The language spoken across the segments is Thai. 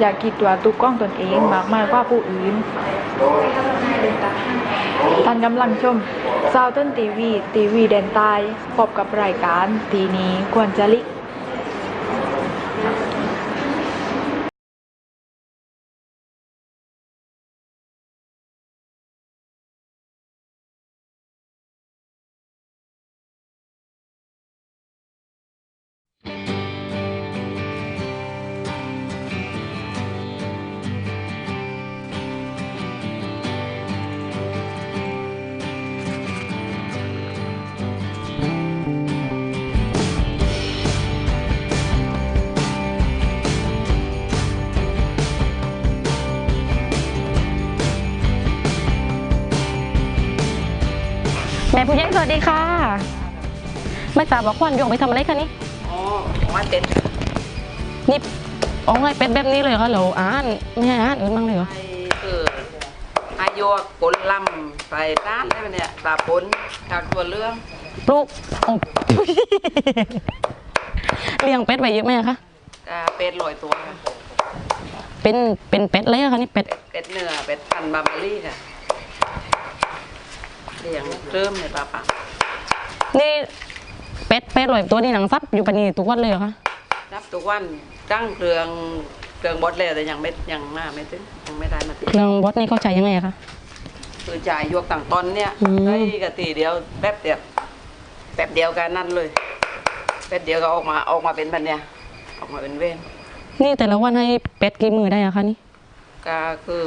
อยากกีดตัวตุกกล้องตนเองมากมายกว่าผู้อื่น ท่านกำลังชมซาวต้นทีวี ทีวีแดนใต้พบกับรายการทีนี้ควรจะลิก ไม่ทราบว่าควันโยงไปทำอะไรคะนี่อ๋อมันเป็นนี่อ๋อไงเป็ดแบบนี้เลยเหรอคะเราอ่านไม่ให้อ่านอื่นบ้างเลยเหรอไอ้คืออายุกลลำใส่ต้านได้ไหมเนี่ยปลาปนจากตัวเรื่องลูกโอ้ เลี้ยงเป็ดไว้เยอะไหมคะกาเป็ดลอยตัวค่ะเป็นเป็นเป็ดเลยอะคะนี่เป็ดเป็ดเนื้อเป็ดพันธุ์บาร์มารี่ค่ะเลี้ยงเริ่มในปลาปะนี่ เป็ดเป็ดลอยตัวนี่หนังซับอยู่ปานนี้ทุกวันเลยเหรอคะรับทุกวันตั้งเครื่องเครื่องบดแล้วแต่ยังไม่ยังมาไม่ถึงยังไม่ได้มาถึงเครื่องบดนี่เข้าใจยังไงอะคะคือจ่ายยวกต่างตอนเนี่ยอืม ได้กะตีเดียวแป๊บเดียวแป๊บเดียวกันนั่นเลยแป๊บเดียวก็ออกมาออกมาเป็นพันเนี่ยออกมาเป็นเว้นนี่แต่ละวันให้เป็ดกี่มือได้อะคะนี่ก็คือ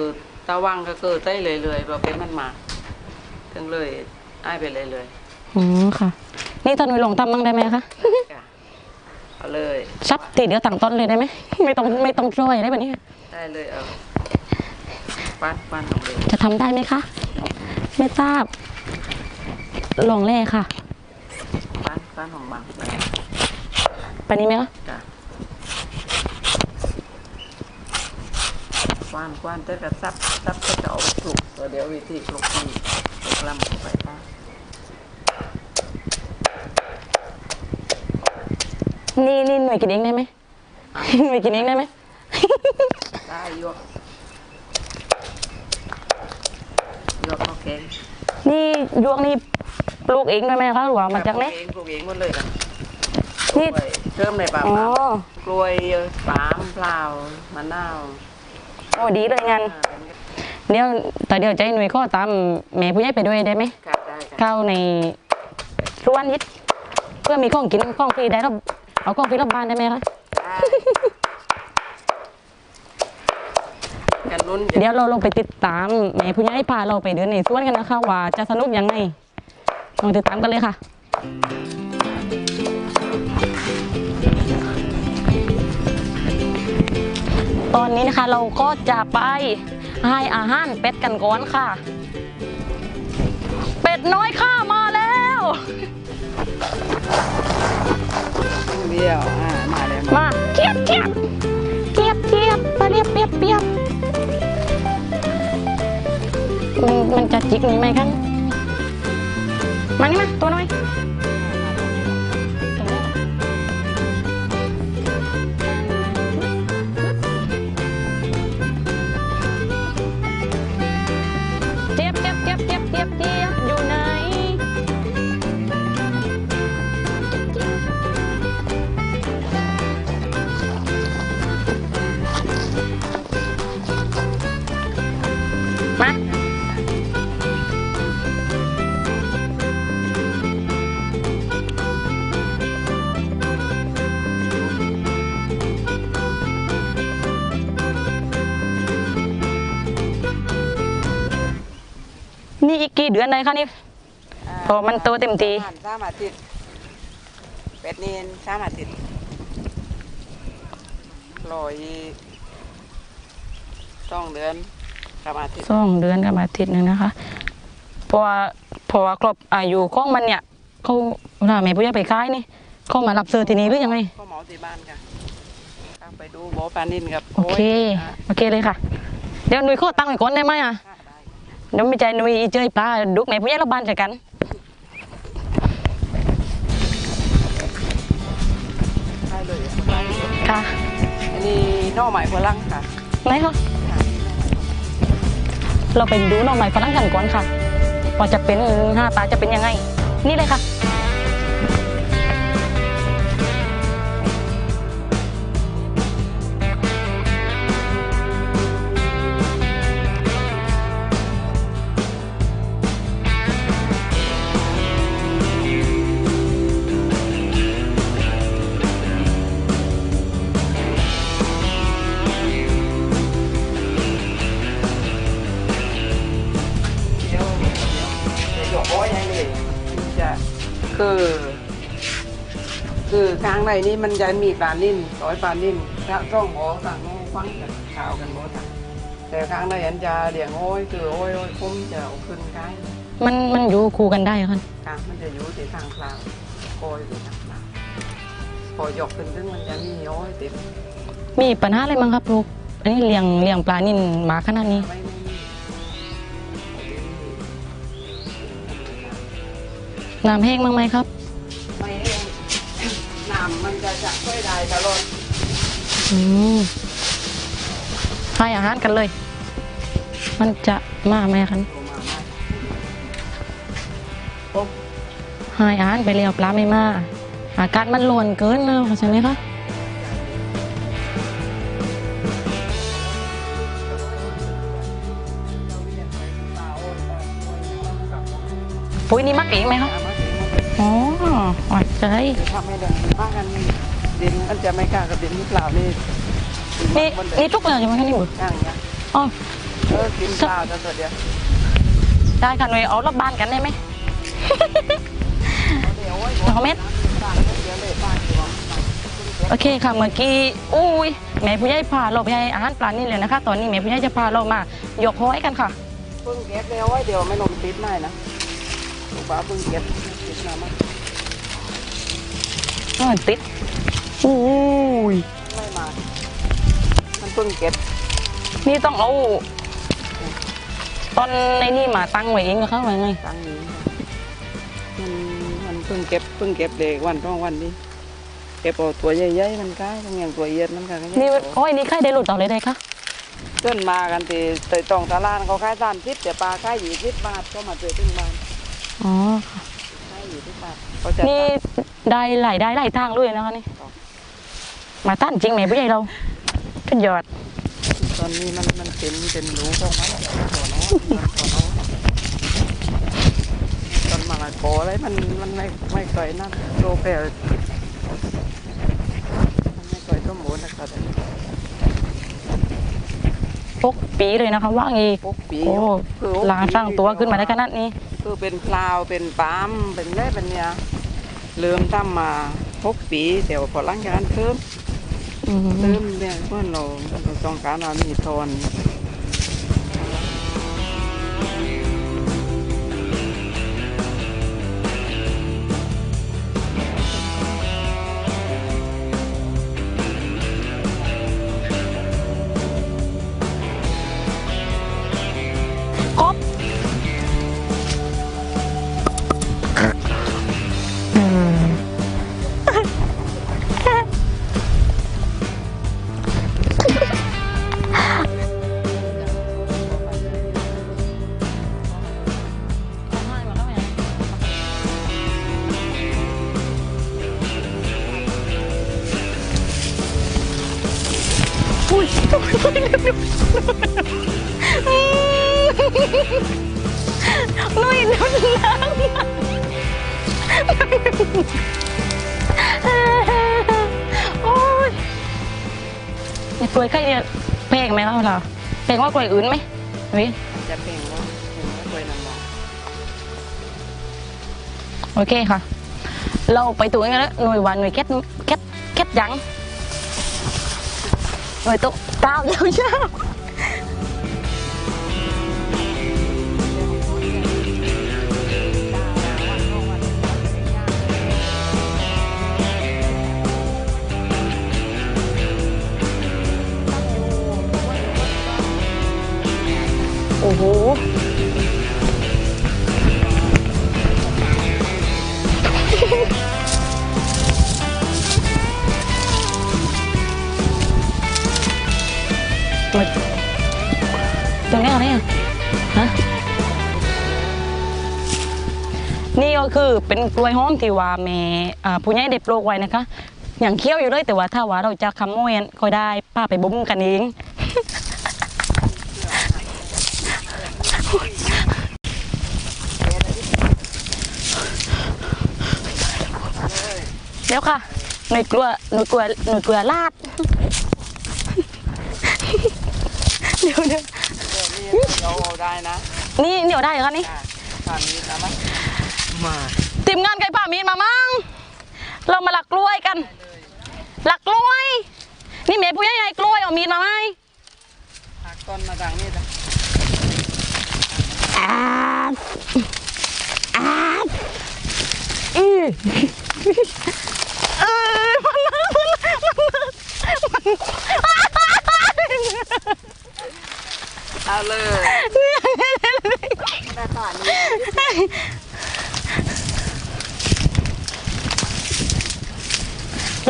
ตะวังก็คือได้เลยเลยๆเพราะเป็นมันมาถึงเลยอ้ายไปเลยเลย อ๋อค่ะ นี่ตอนหนูลองทำบ้างได้ไหมคะๆจ้ะเอาเลยซับทีเดียวต่างต้นเลยได้ไหมไม่ต้องไม่ต้องช่วยได้แบบนี้ได้เลยเอาปั้นปั้นของเลยจะทำได้ไหมคะ ไม่ทราบ ลองแร่ค่ะปั้นปั้นของบางไปไปนี้ไหมคะจ้ะกว้านกว้านเต้กระซับซับก็จะเอาไปปลูกตัวเดี๋ยววิธีปลูกที่ปลูกลำเข้าไปป้า นี่นี่หน่วยกินเองได้ไหมหน่วยกินเองได้ไหมได้ยวกยวกข้าวแกงนี่ยวกนี่ปลูกเองได้ไหมคะหรือว่ามาจากไหนปลูเองปลูกเองหมดเลยค่ะนี่กล้วยเริ่มในป่าอ๋อปามกล้วยปาล์มเปล่ามะนาวโอ้ดีเลยงานอ่าเป็นเดี๋ยวแต่เดี๋ยวใจหน่วยข้อตามแม่ผู้ใหญ่ไปด้วยได้ไหมค่ะได้ค่ะเข้าในทุกวันนิดเพื่อมีของกินของฟรีได้แล้ว เอาของฟรีรับบ้านได้ไหมคะได้กันนุ่นเดี๋ยวเราลงไปติดตามแม่ผู้ใหญ่พาเราไปเดินในสวนกันนะคะ ว่าจะสนุกยังไงลองติดตามกันเลยค่ะ ตอนนี้นะคะเราก็จะไปให้อาหารเป็ดกันก่อนค่ะ เป็ดน้อยข้ามาแล้ว เดียว อ่า มาเลยมามาเทียบเทียบเทียบเทียบมาเรียบเรียบเรียบมันจะจิกนี่ไหมครับมานี่มาตัวน้อย เดือนเลยคะนี่พอมันโตเต็มทีสามอาทิตย์เป็ดนี่สามอาทิตย์ลอยสองเดือนสามอาทิตย์สองเดือนกับอาทิตย์หนึ่งนะคะเพราะว่าเพราะว่าครบอายุของมันเนี่ยเขาเวลาแม่ผู้ใหญ่ไปขายนี่เขามารับซื้อที่นี่หรือยังไงก็หมอที่บ้านค่ะข้ามไปดูหมอปลานินกับโอเคอะโอเคเลยค่ะ เดี๋ยวหนุ่ยข้อตั้งไว้ก่อนได้ไหมอะ ได้เดี๋ยวไม่ใจหนุ่ยเจอปลาดุกแม่ผู้ใหญ่รับบ้านจากกันได้เลยค่ะอันนี้หน่อไม้ฝรั่งค่ะไหนคะเราไปดูหน่อไม้ฝรั่งกันก่อนค่ะว่าจะเป็นหน้าตาจะเป็นยังไง นี่เลยค่ะางในนี่มันจะมีปลานิ่นร้อยปลานิ่นถ้าต้องหอสั่งโอ้ฟังกันข่าวกันหมดอะแต่ทางในอันจะเลี้ยงโอ้ยคือโอ้ยโอ้ยคุ้มจะเอาขึ้นใกล้มันมันอยู่คู่กันได้ค่ะค่ะมันจะอยู่ที่ทางกลางโกยอยู่ทางกลางพอยกขึ้นถึงมันจะมีโอ้ยเต็มมีปัญหาอะไรมั้งครับลูกอันนี้เลี้ยงเลี้ยงปลานิ่นมาขนาดนี้ไม่ไม่มีน้ำแห้งมั้างไหมครับไม่เองน้ำมัน จะจะค่อยได้ตลอดอืมให้อาหารกันเลย มันจะมาไหมคะตัวมาไหมปุ๊บให้อาหารไปแล้วปลาไม่มา อากาศมันร้อนเกินแล้วใช่ไหมคะปุ๋ยนี่มักเองไหมคะอ๋ออ๋อใช่ถ้าไม่ได้บ้านกัน ดินมันจะไม่กล้ากับดินนี่เปล่านี่นี่นี่ทุกเลยใช่ไหมคะนี่บุตรย่างเงี้ยอ๋อเออกินเปล่าจนตัวเดียวได้ค่ะหน่วยเอารอบบ้านกันได้ไหมเดี๋ยวไว้สองเม็ดบ้านเดี๋ยวเลยบ้านดีกว่าโอเคค่ะเมื่อกี้อุ้ยแม่ผู้ใหญ่พาเราไปให้อาหารปลานี่เลยนะคะ ตอนนี้แม่ผู้ใหญ่จะพาเรามายกห้อยกันค่ะเพิ่งเก็บเลยเอาไว้เดี๋ยวไม่ลงติดหน่อยนะลูกป้าเพิ่งเก็บติดมามั้งอ๋อติด อุ้ยไม่มา มันเพิ่งเก็บ นี่ต้องเอา ตอนในนี่มาตั้งไว้เองนะคะไว้ไงตั้งนี้มันมันเพิ่งเก็บเพิ่งเก็บเด็กวันต้องวันนี้ เก็บเอาตัวใหญ่ๆมันก้ายมันอย่างตัวเอียดมันกันนี่โอ้ยนี่ใครได้หลุดเอาเลยได้คะเพื่อนมากันตีเตยตองตลาดเขาขายสามสิบแต่ปลาขายยี่สิบบาทก็มาเจอถึงบ้านอ๋อขายยี่สิบบาทเขาจะนี่ได้หลายได้หลายทางด้วยนะคะนี่ มาตั้นจริงแม่ผู้ใหญ่เราขึ้นยอด ตอนนี้มันมันเป็นเป็นหนูของมันตัวน้องตัวน้องตอนมาละโกอะไรมันมันไม่ไม่เคยนั่นโลเปลมันไม่เคยสมบูรณ์นะครับพกปีเลยนะคะว่างอีกปุ๊กปีโอ้ลางสร้างตัวขึ้นมาได้ขนาดนี้ คือเป็นพลาวเป็นปาล์มเป็นเล่เป็นเนี่ยเริ่มทำมาหกปีเดี๋ยวพอหลังจากนั้นเพิ่ม เติมเนี่ยเพื่อนเราเราต้องการอามีทอนาแพงกว่ากล้วยอื่นไหมวิจะเพ่งว่าเพ่งว่าตัวยนำมาโอเคค่ะ เราไปตัวกันแล้วหน่วยวันหน่วยแก๊สแก๊สแก๊สยังหน่วยโต๊ะตามยาว มาตรงนี้อะไรอะฮะนี่ก็คือเป็นกล้วยหอมที่ว่าแม่ผู้ใหญ่ได้ปลูกไว้นะคะ อย่างเคี้ยวอยู่เลยแต่ว่าถ้าว่าเราจะขโมยก็ได้ป้าไปบุ้มกันเอง เดี๋ยวค่ะหนูกลัวหนูกลัวหนูกลัวลาด เดี๋ยวเดี๋ยวเดี๋ยวนี้เราเอาได้นะนี่เดี๋ยวได้เหรอคะนี่อ่าตอนนี้นะมั้ยมาทีมงานไก่ป่ามีนมามั่งเรามาหลักกล้วยกันหลักกล้วย นี่เมย์ผู้ใหญ่กล้วยเอามีดมาไหมหักต้นมาทางนี่จ้ะอาดอาอือเออมันมันมันมัน เอาเลยได้ป่านนี้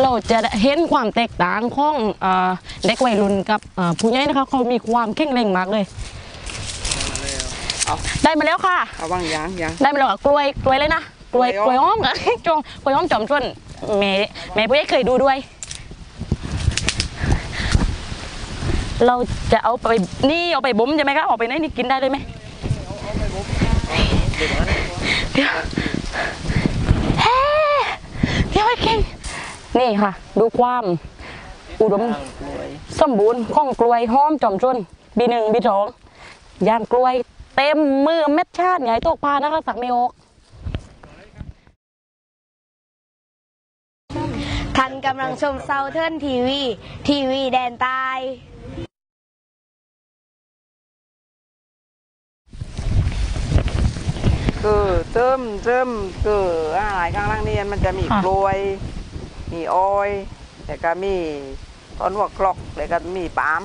เรา จะเห็นความแตกต่างของเอ่อเด็กวัยรุ่นกับเอ่อผู้ใหญ่นะคะเขามีความเข่งเร่งมากเลยเอาได้มาแล้วค่ะเอาว่างยางยางได้มาแล้วค่ะกล้วยกล้วยเลยนะกล้วยกกล้ล้ววยยอ้อ้ออมมค่ะจงกล้วยอ้อมจอมชวนแม่แม่ผู้ใหญ่เคยดูด้วย เราจะเอาไปนี่เอาไปบ่มใช่ไหมคะเอาไปไหนนี่กินได้เลยไหมเดี๋ยวเฮ้เดี๋ยวไอ้เก่ง นี่ค่ะ ดูความอุดมสมบูรณ์ของกล้วยหอมจอมชนบีหนึ่งบีสองย่างกล้วย เต็มมือเม็ดชาติใหญ่ตกปลานะคะสักไม่ออกท่านกำลังชมเซาเทิร์นทีวี ทีวีแดนใต้คือเติมเติมคืออาหารข้างล่างนี่มันจะมีค่ะกล้วย มีอ้อยแล้วก็มีต้นหัวกลอกแล้วก็มีปาล์ม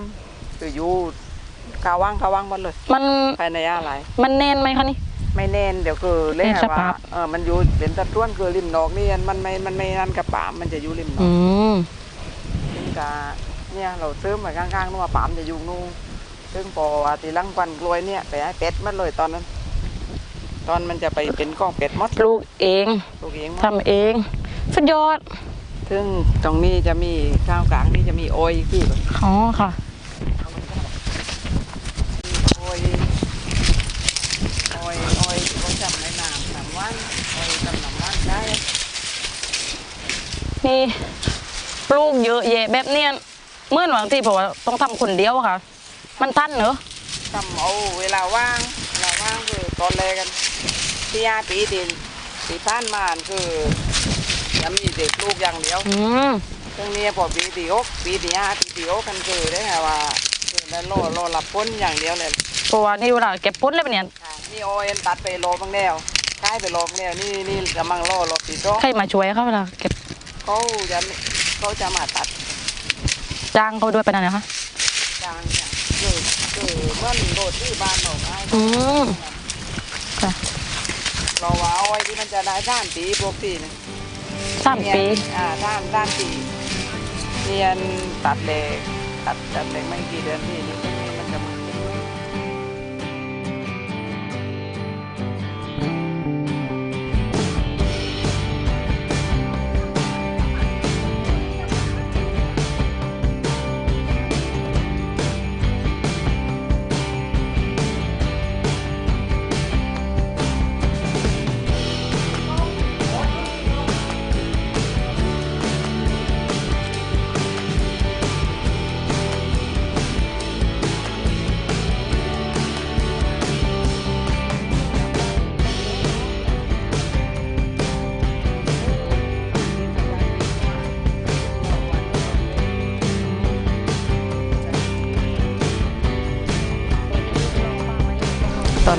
คืออยู่กาว่างกาว่างหมดเลยมันภายในอะไร มันแน่นไหมคะนี่ไม่แน่นเดี๋ยวคือเล่แน่นสว่าภาพเออมันอยู่เป็นตะต้วนคือริมนอกนี่มันไม่มันไม่นั่นกับปาล์มมันจะอยู่ริมนออืกมซึ่งกาเนี่ยเราซื้อมาข้างๆนู่นว่าปาล์มจะอยู่นู่นซึ่งพออาทิลังปันกล้วยเนี่ยไปให้เป็ดมันเลยตอนนั้น ตอนมันจะไปเป็นกล้องเป็ดมดลูกเองลูกเองหมดทำเอง สุดยอด ซึ่งตรงนี้จะมีข้าวกลางนี่จะมีโอยที่อ๋อค่ะโอยโอยโอยเขาจำในน้ำน้ำวันโอยจำน้ำวันได้นี่ปลูกเยอะแยะแบบเนี้ยเมื่อวันที่เพราะว่าต้องทำคนเดียวอะค่ะ มันทันเหรอทำเอาเวลาว่างเวลาว่างคือตอนแรกกันที่ยาปีดินปีผ่านมาคือ จะมีเด็กลูกอย่างเดียวอืมซึ่งนี้พอปีที่หกปีที่ห้าปีที่หกกันคือได้ไงว่าคือแล้วรอรอรับพ้นอย่างเดียวเลยเพราะว่านี่เวลาเก็บพ้นแล้วเนี่ยค่ะนี่โอเอ็นตัดไปโลบางแล้วใช้ไปโลบางแล้วนี่นี่กำลังรอรอปีโตองใครมาช่วยเขาเวลาเก็บเขาจะเขาจะมาตัดจ้างเขาด้วยไปนั่นนะคะจางค่ะคือคือเมื่อโรดที่บ้านเราได้อืมค่ะเราว่าเอาไว้ที่มันจะได้ด้านปีปกติเนี่ยสามปีอ่าด้านด้านปีเรียนตัดเหล็กตัดตัดเหล็กไม่กี่เดือนที่นี่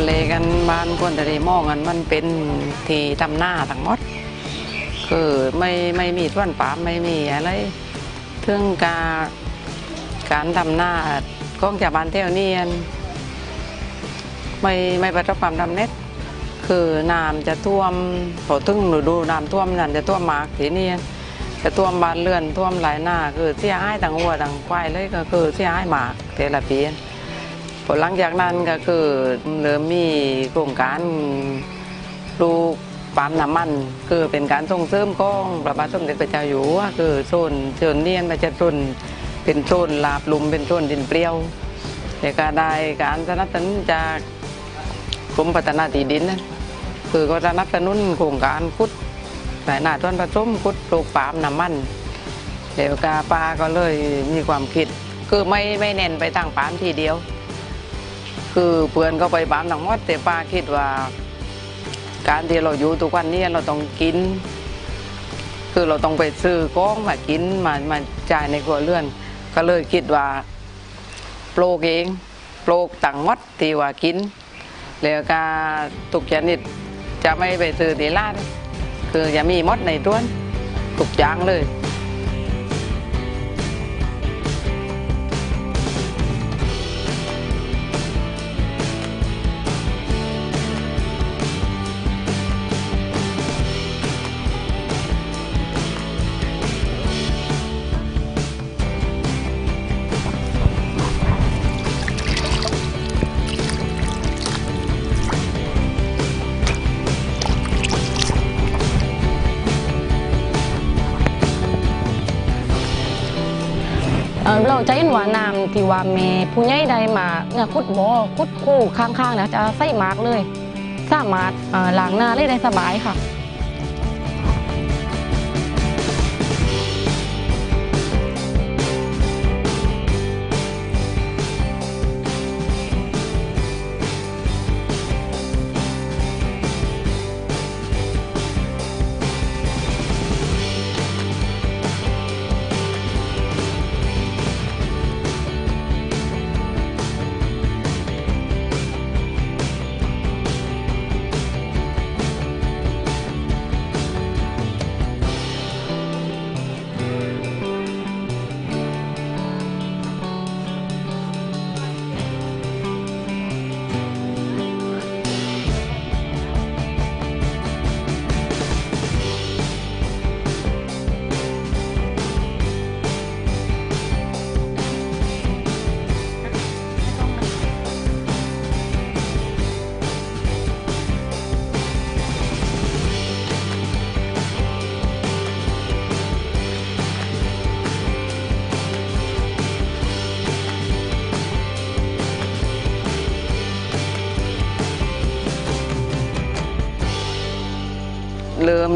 มันจะเลกันบ้านคนแต่ได้มองกันมันเป็นที่ทำหน้าทั้งหมด คือไม่ไม่มีท่วนปามไม่มีอะไรถึงการการทำหน้าของชาวบ้านเที่ยวเนียนไม่ไม่ประสบความดำเน็ตคือน้ำจะท่วมพอถึงฤดูน้ำท่วมนั่นจะท่วมมากทีนี้จะท่วมบ้านเรือนท่วมหลายหน้า คือเสียหายต่างวัวต่างควายเลยก็คือเสียหายมากแต่ละปี หลังจากนั้นก็คือเริ่มมีโครงการปลูกปั๊มน้ำมัน คือเป็นการส่งเสริมของพระบาทสมเด็จพระเจ้าอยู่หัวคือโซนโซนเนียนมันจะโซนเป็นโซนลาบลุมเป็นโซนดินเปรี้ยวแต่ก็ได้การสนับสนุนจากกรมพัฒนาที่ดินนะคือก็สนับสนุนโครงการคุดสายนาต้นผสมคุดปลูกปาล์มน้ำมันเดี๋ยวกาปาก็เลยมีความคิด คือไม่ไม่เน้นไปตั้งปาล์มทีเดียว คือเพื่อนก็ไปปาล์มทั้งหมดแต่ป้าคิดว่า การที่เราอยู่ทุกวันนี้เราต้องกิน คือเราต้องไปซื้อของมากินมามาจ่ายในครัวเรือน ก็เลยคิดว่าปลูกเองปลูกต่างหมดที่ว่ากิน แล้วก็ทุกชนิดจะไม่ไปซื้อที่ร้านคือจะมีมดในต้วนทุกอย่างเลย จะเห็นว่าน้ำที่ว่าแม่ผู้ใหญ่ใดมาเนี่ยคุดบ่อคุดคู่ข้างๆนะจะใส่มากเลย สามารถล้างหน้าได้ได้สบายค่ะ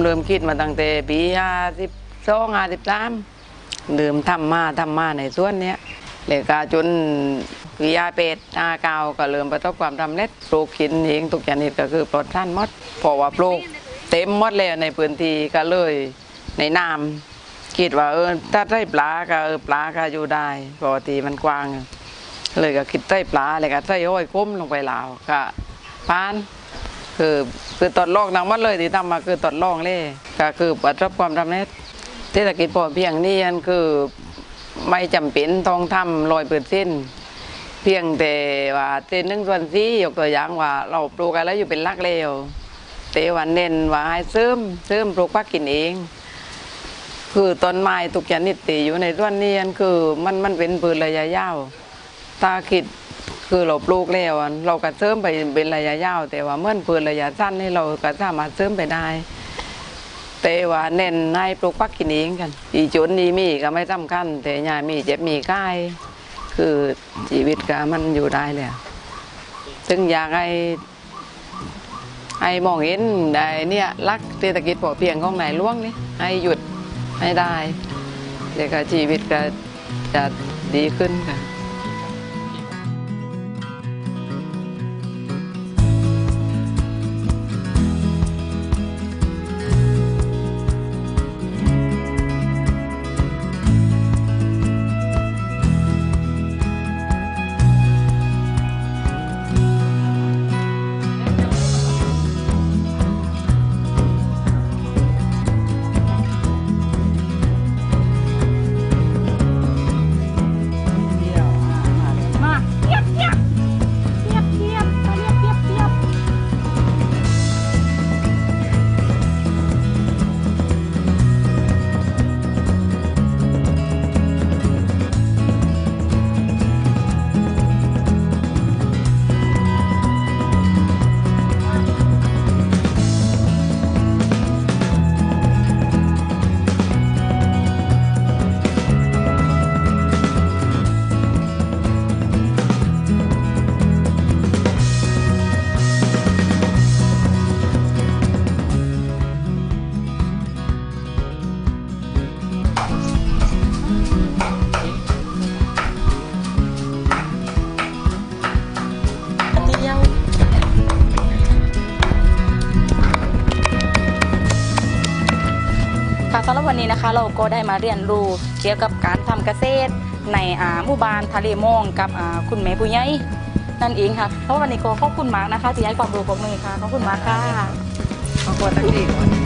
เริ่มคิดมาตั้งแต่ปีห้าสิบสองห้าสิบสามเริ่มทำมาทำมาในส่วนเนี้ยเลยกาจนวิยาเป็ดอาเกาก็เริ่มประสบความสำเร็จปลูกกินเองทุกชนิดก็คือปลอดท่านมดเพราะว่าปลูกเต็มมดเลยในพื้นที่ก็เลยในน้ำคิดว่าเออถ้าได้ปลาก็เออปลาก็อยู่ได้ปกติมันกว้าง เลยก็คิดใส่ปลาเลยก็ใส่ห้อยคุ้มลงไปลาวก็พาน คือคือตอดลองทั้งหมดเลยที่ทำมาคือตอดลองเลยก็คือประสบความสำเร็จเศรษฐกิจพอเพียงนี่อันคือไม่จำเป็นต้องทำลอยเปิดสิ้น เพียงแต่ว่าเส้นหนึ่งส่วนสี่ยกตัวอย่างว่า เราปลูกอะไรอยู่เป็นหลักเลวแต่ว่าเน้นว่าให้เสริมเสริมปลูกพักกินเอง คือต้นไม้ทุกชนิดที่อยู่ในส่วนนี้อันคือมันมันเป็นพืชระยะยาวถ้าคิด คือเราปลูกแล้วเราก็เสริมไปเป็นระยะยาว แต่ว่าเมื่อเปืนระยะสั้นนี่เราก็สามารถเสริมไปได้ แต่ว่าเน้นให้ปลูกปักกินเองกัน อีจุนนี้มีก็ไม่สำคัญแต่ยามีเจ็บมีใกล้คือชีวิตก็มันอยู่ได้เลยซึ่งอยากให้ให้มองเห็นได้เนี่ยรักเศรษฐกิจพอเพียงของนายหล่วงนี่ให้หยุดให้ได้เดี๋ยวก็ชีวิตก็จะดีขึ้นค่ะ วันนี้นะคะเราก็ได้มาเรียนรู้เกี่ยวกับการทำเกษตร ในอ่าหมู่บ้านทะเลมองกับอ่าคุณแม่ผู้ใหญ่นั่นเองค่ะเพราะวันนี้ก็ขอบคุณมากนะคะที่ให้ความรู้ผมเลยค่ะขอบคุณมากค่ะขอบคุณทั้งที่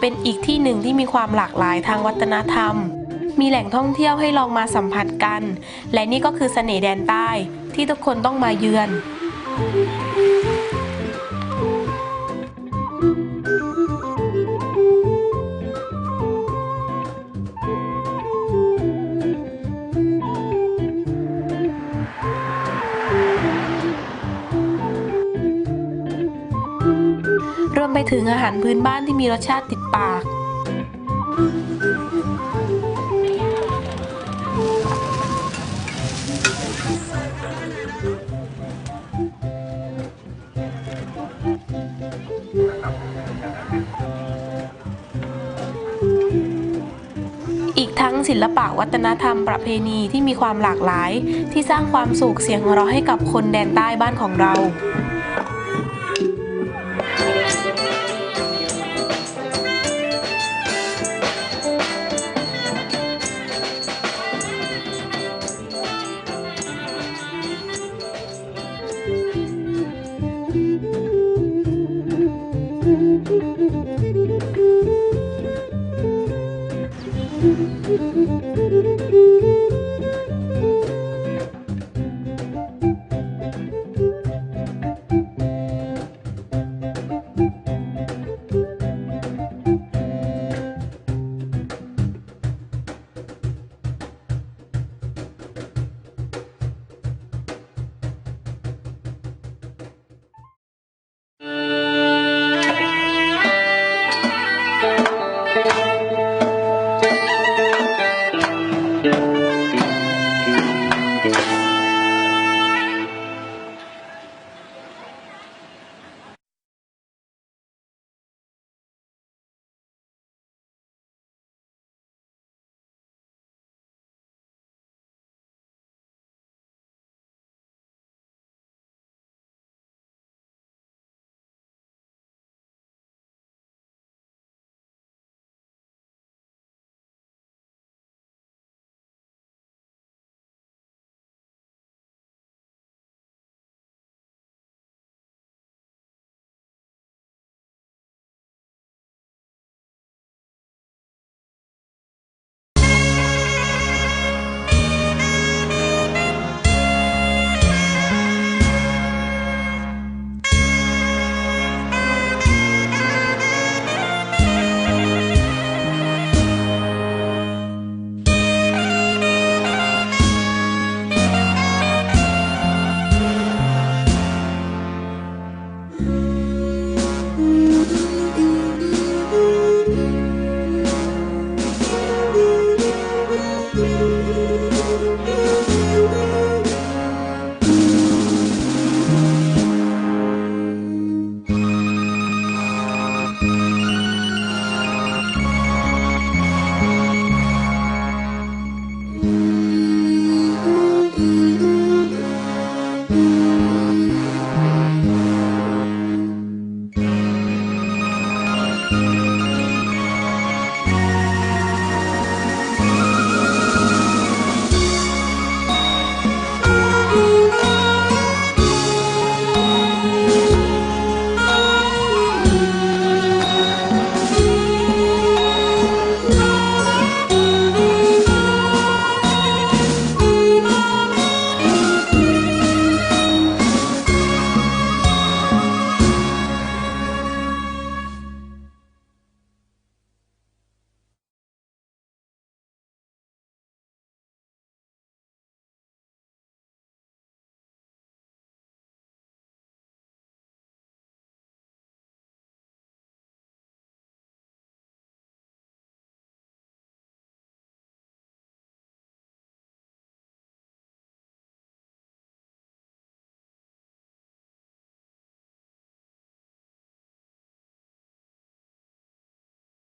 เป็นอีกที่หนึ่งที่มีความหลากหลายทางวัฒนธรรม มีแหล่งท่องเที่ยวให้ลองมาสัมผัสกัน และนี่ก็คือเสน่ห์แดนใต้ที่ทุกคนต้องมาเยือนรวมไปถึงอาหารพื้นบ้านที่มีรสชาติติด ปาก อีกทั้งศิลปะวัฒนธรรมประเพณีที่มีความหลากหลาย ที่สร้างความสุขเสียงหัวเราะให้กับคนแดนใต้บ้านของเรา